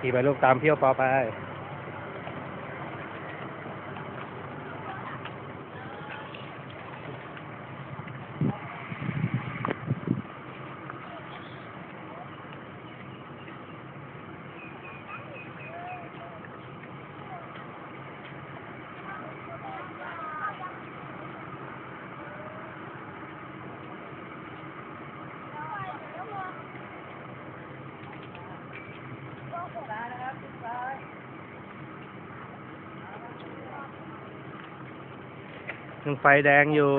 ขี่ไปลูกตามเที่ยวปอไป ยังไฟแดงอยู่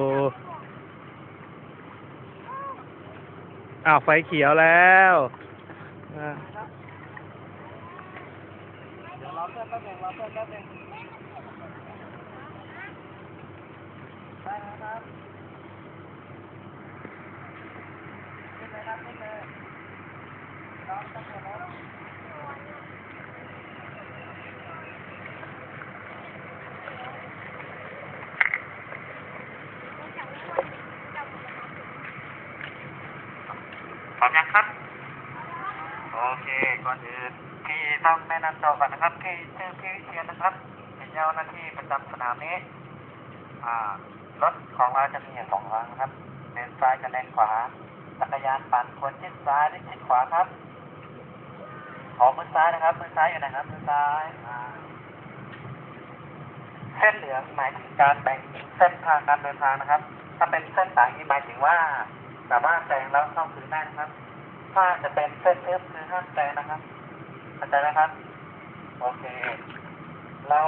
อ้าวไฟเขียวแล้วเดี๋ยวรอเพื่อนแป๊บนึงรอเพื่อนแป๊บนึงได้นะครับขึ้นเลยครับขึ้นเลยรอแป๊บเดีย พร้อมยังครับ โอเค ก่อนอื่นพี่ต้องแนะนำตัวก่อนนะครับพี่ชื่อพี่วิเชียนนะครับ เป็นเจ้าหน้าที่ประจำสนามนี้ อ่า รถของเราจะมีอยู่สองทางนะครับเลนซ้ายกับเลนขวา จักรยานปั่นควรชิดซ้ายหรือชิดขวาครับ ขอมือซ้ายนะครับ มือซ้ายอยู่ไหนครับ มือซ้ายเส้นเหลืองหมายถึงการแบ่งเส้นทางการเดินทางนะครับ ถ้าเป็นเส้นสายนี้หมายถึงว่า สามารถแซงแล้วเข้าคืนได้นะครับ ถ้าจะเป็นเส้นทึบคือห้ามแซงนะครับเข้าใจไหมครับ โอเค เรา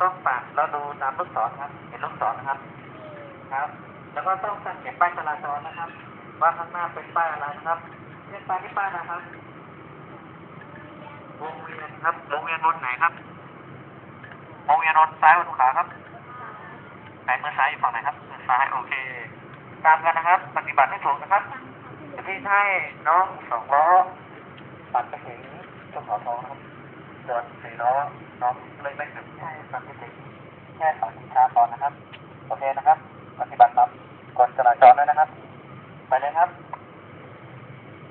ต้องปัดแล้วดูตามลูกศรครับ เห็นลูกศรนะครับ ครับ แล้วก็ต้องสังเกตป้ายจราจรนะครับ ว่าข้างหน้าเป็นป้ายอะไรนะครับเรียกป้ายที่ป้ายนะครับวงเวียนครับวงเวียนบนไหนครับวงเวียนบนซ้ายบนขวาครับไหนมือซ้ายอยู่ฝั่งไหนครับมือซ้ายโอเค ตามกันนะครับ ปฏิบัติให้ถูกนะครับจะที่ให้น้องสองล้อปัดไปถึงเจ้าขอทองนะครับส่วนสี่ล้อน้องเลยไม่ถึงให้ปัดไปถึงแค่สองชิงช้าตอนนะครับ โอเคนะครับ ปฏิบัติตามกฎจราจรด้วยนะครับ ไปเลยครับ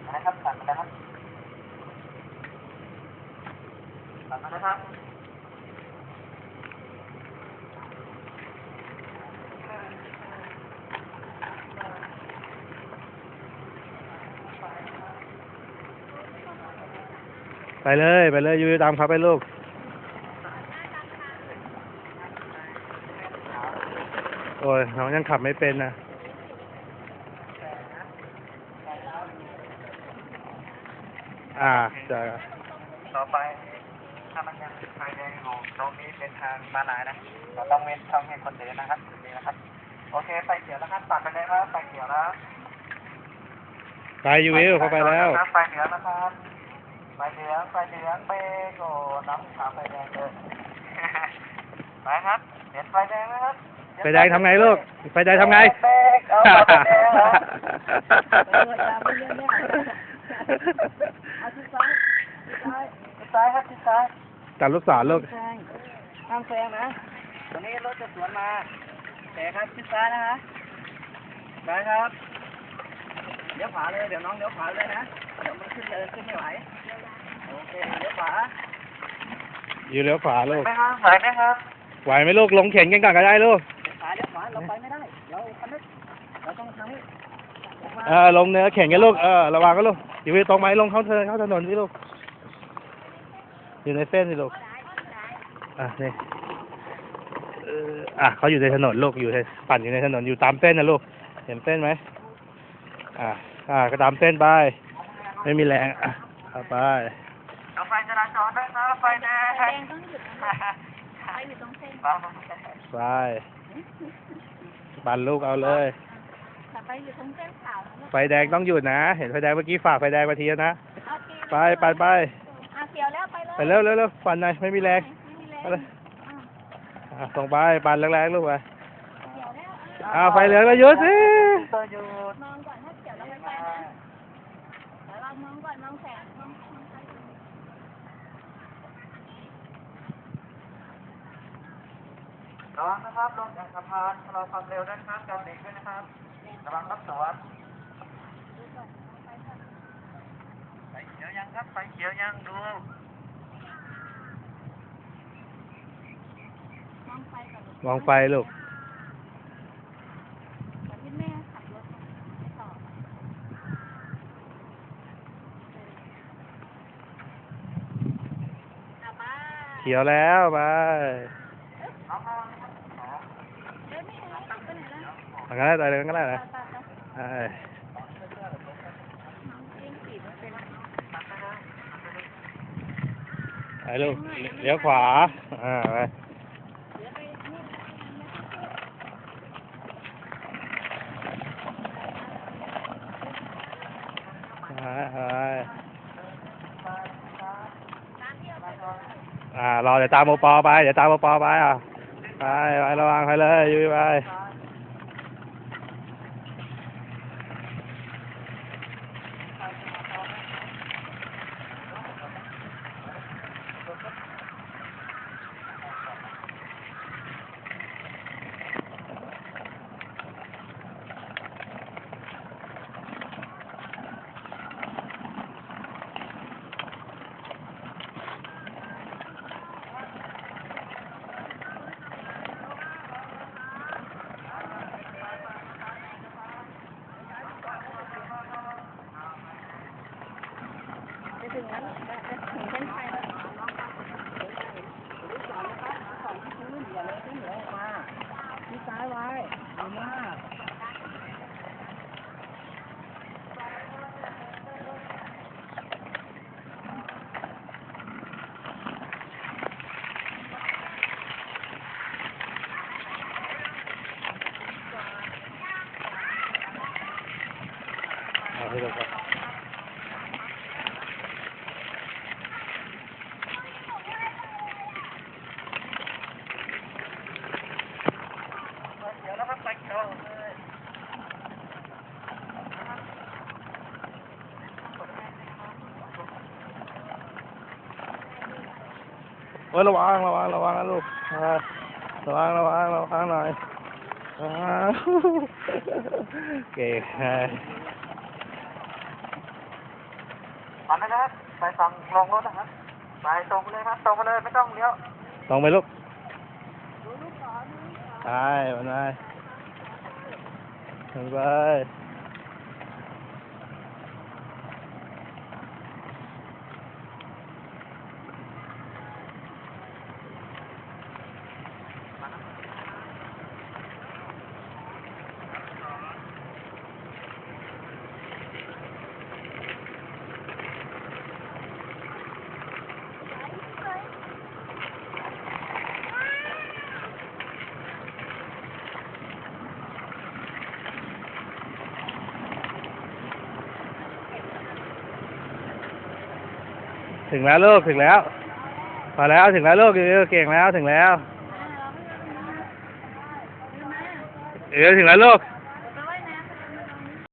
ไปเลยครับสั่งไปเลยครับสั่งไปเลยครับ ไปเลยไปเลยอยูตามเขาไปลูกโอ้ยน้องยังขับไม่เป็นนะอ่าจะต่อไปถ้ามันยังติดไฟแดงอยู่ตรงนี้เป็นทางมาลายนะเราต้องเว้นช่องให้คนเดินนะครับจุดนี้นะครับ โอเคไฟเขียวแล้วครับตัดไปเลยครับไฟเขียวแล้วไปอยูวิวเข้าไปแล้วไฟเหลืองนะครับ ไฟเหลืองไฟเหลืองเบรกโอ้น้ำขาวไฟแดงเลยไปครับเห็นไฟแดงไหมครับไฟแดงทำไงลูกไฟแดงทำไงเบรกเอาไฟแดงเหรอเอาที่ซ้ายที่ซ้ายทิศซ้ายครับทิศซ้ายจับลูกศรลูกแซงห้ามแซงนะตรงนี้รถจะสวนมาแต่ครับทิศซ้ายนะคะซ้ายครับเดี๋ยวขวาเลย เดี๋ยวน้องเดี๋ยวขวาเลยนะ เดี๋ยวมันขึ้นเดินขึ้นไม่ไหว โอเคเดี๋ยวขวาอยู่เลี้ยวขวาลูกไหมครับไหวไหมครับไหวไหมลูกลงเข็นกันก่อนก็ได้ลูกเดี๋ยวขวาเดี๋ยวขวาเราไปไม่ได้เราคันนี้เราต้องทางนี้ออกมาเออลงเนื้อเข็นกันลูกเออระวังกันลูกอยู่ไปตรงไหมลงเข้าเทินเข้าถนนสิลูกอยู่ในเส้นสิลูกอะนี่เอออะเขาอยู่ในถนนลูกอยู่ในปั่นอยู่ในถนนอยู่ตามเส้นนะลูกเห็นเส้นไหมอะอะก็ตามเส้นไปไม่มีแรงอะเข้าไปเอาไฟจ ราจรด้วยครับไฟแดงไฟแดงต้องหยุดนะไปอยู่ตรงเส้นปั๊มไปปั่นลูกเอาเลยแต่ไปอยู่ตรงเส้นขาวนะไฟแดงต้องหยุดนะ เห็นไฟแดงเมื่อกี้ฝ่าไฟแดงมาทีแล้วนะโอเคไปไปไปอะเขียวแล้วไปเลยไปเร็วเร็วเร็วปั่นหน่อยไม่มีแรงไม่มีแรงไปเลยอะอะส่งไปปั่นแรงๆลูกไปเขียวแล้วอ่าไฟเหลืองก็หยุดสิตัวหยุดมองก่อนถ้าเขียวแล้วไม่ไปนะเดี๋ยวเรามองก่อนมองแสงมองมองไป ระวังนะครับลงจากสะพานชะลอความเร็วด้วยนะครับจำเด็กด้วยนะครับ ระวังรถสวนดูก่อนมองไปก่อนไฟเขียวยังครับไฟเขียวยังดูมองไปก่อนลูกมองไฟลูกแต่ที่แม่ขับรถไปต่ออะบ้าเขียวแล้วไป เอาเอาครับสอง เดินไม่ได้ไปไหนแล้ว ทางนั้นได้เลยก็ได้ไปนะไปไปใช่น้องเองขี่ไม่เป็นไปลูกเลี้ยวขวา อ่าไปเดี๋ยวไปนี่ไปไปร้านเดียวไปอ่ารอเดี๋ยวตามโอปอไป เดี๋ยวตามโอปอไปอะ ไปไประวังไปเลยยุ้ยไป ไป ถึงนั้นถึงเส้นชัยแล้วเอาให้ลูกไปเดี๋ยวแล้วครับไฟเขียวเลย โอ้ยระวังระวังระวังนะลูกอ่าระวังระวังระวังหน่อยอ่าเก่งเฮ้ยอันนั้นนะครับไปฝั่งลงรถนะครับไปตรงไปเลยครับตรงไปเลยไม่ต้องเลี้ยวตรงไปลูกใช่มันไปถึงไป ถึงแล้วลูกถึงแล้วพอแล้วถึงแล้วลูกเออเก่งแล้วถึงแล้วเออถึงแล้วลูก